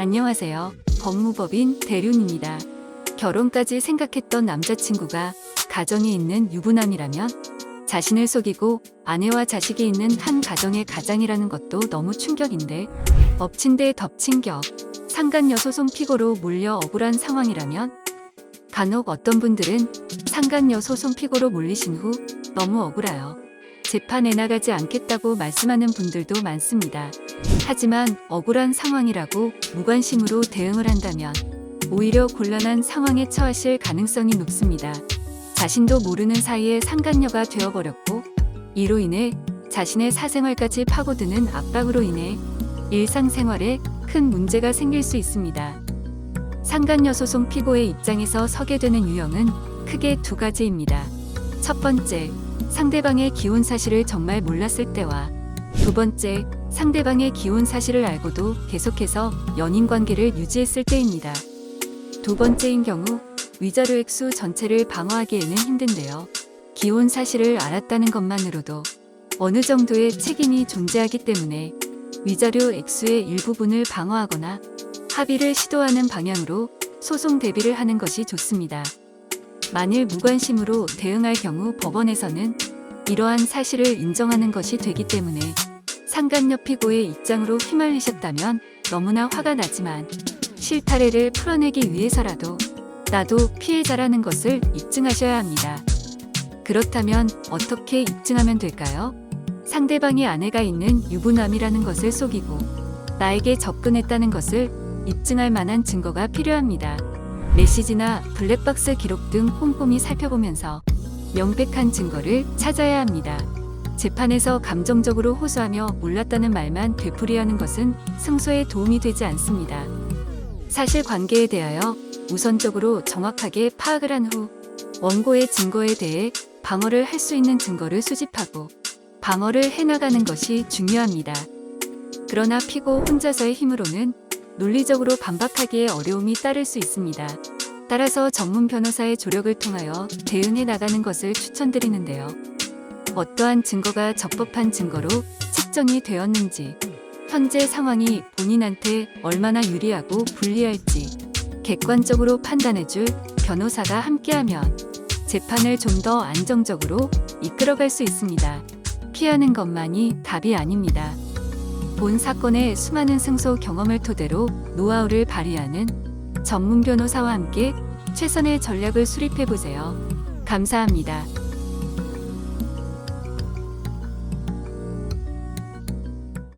안녕하세요. 법무법인 대륜입니다. 결혼까지 생각했던 남자친구가 가정에 있는 유부남이라면 자신을 속이고 아내와 자식이 있는 한 가정의 가장이라는 것도 너무 충격인데 엎친 데 덮친 격 상간녀 소송 피고로 몰려 억울한 상황이라면 간혹 어떤 분들은 상간녀 소송 피고로 몰리신 후 너무 억울하여 재판에 나가지 않겠다고 말씀하는 분들도 많습니다. 하지만 억울한 상황이라고 무관심으로 대응을 한다면 오히려 곤란한 상황에 처하실 가능성이 높습니다. 자신도 모르는 사이에 상간녀가 되어버렸고 이로 인해 자신의 사생활까지 파고드는 압박으로 인해 일상생활에 큰 문제가 생길 수 있습니다. 상간녀 소송 피고의 입장에서 서게 되는 유형은 크게 두 가지입니다. 첫 번째, 상대방의 기혼 사실을 정말 몰랐을 때와 두 번째, 상대방의 기혼 사실을 알고도 계속해서 연인 관계를 유지했을 때입니다. 두 번째인 경우 위자료 액수 전체를 방어하기에는 힘든데요. 기혼 사실을 알았다는 것만으로도 어느 정도의 책임이 존재하기 때문에 위자료 액수의 일부분을 방어하거나 합의를 시도하는 방향으로 소송 대비를 하는 것이 좋습니다. 만일 무관심으로 대응할 경우 법원에서는 이러한 사실을 인정하는 것이 되기 때문에 상간녀 피고의 입장으로 휘말리셨다면 너무나 화가 나지만 실타래를 풀어내기 위해서라도 나도 피해자라는 것을 입증하셔야 합니다. 그렇다면 어떻게 입증하면 될까요? 상대방이 아내가 있는 유부남이라는 것을 속이고 나에게 접근했다는 것을 입증할 만한 증거가 필요합니다. 메시지나 블랙박스 기록 등 꼼꼼히 살펴보면서 명백한 증거를 찾아야 합니다. 재판에서 감정적으로 호소하며 몰랐다는 말만 되풀이하는 것은 승소에 도움이 되지 않습니다. 사실 관계에 대하여 우선적으로 정확하게 파악을 한 후 원고의 증거에 대해 방어를 할 수 있는 증거를 수집하고 방어를 해나가는 것이 중요합니다. 그러나 피고 혼자서의 힘으로는 논리적으로 반박하기에 어려움이 따를 수 있습니다. 따라서 전문 변호사의 조력을 통하여 대응해 나가는 것을 추천드리는데요. 어떠한 증거가 적법한 증거로 측정이 되었는지, 현재 상황이 본인한테 얼마나 유리하고 불리할지 객관적으로 판단해줄 변호사가 함께하면 재판을 좀 더 안정적으로 이끌어갈 수 있습니다. 피하는 것만이 답이 아닙니다. 본 사건의 수많은 승소 경험을 토대로 노하우를 발휘하는 전문 변호사와 함께 최선의 전략을 수립해 보세요. 감사합니다.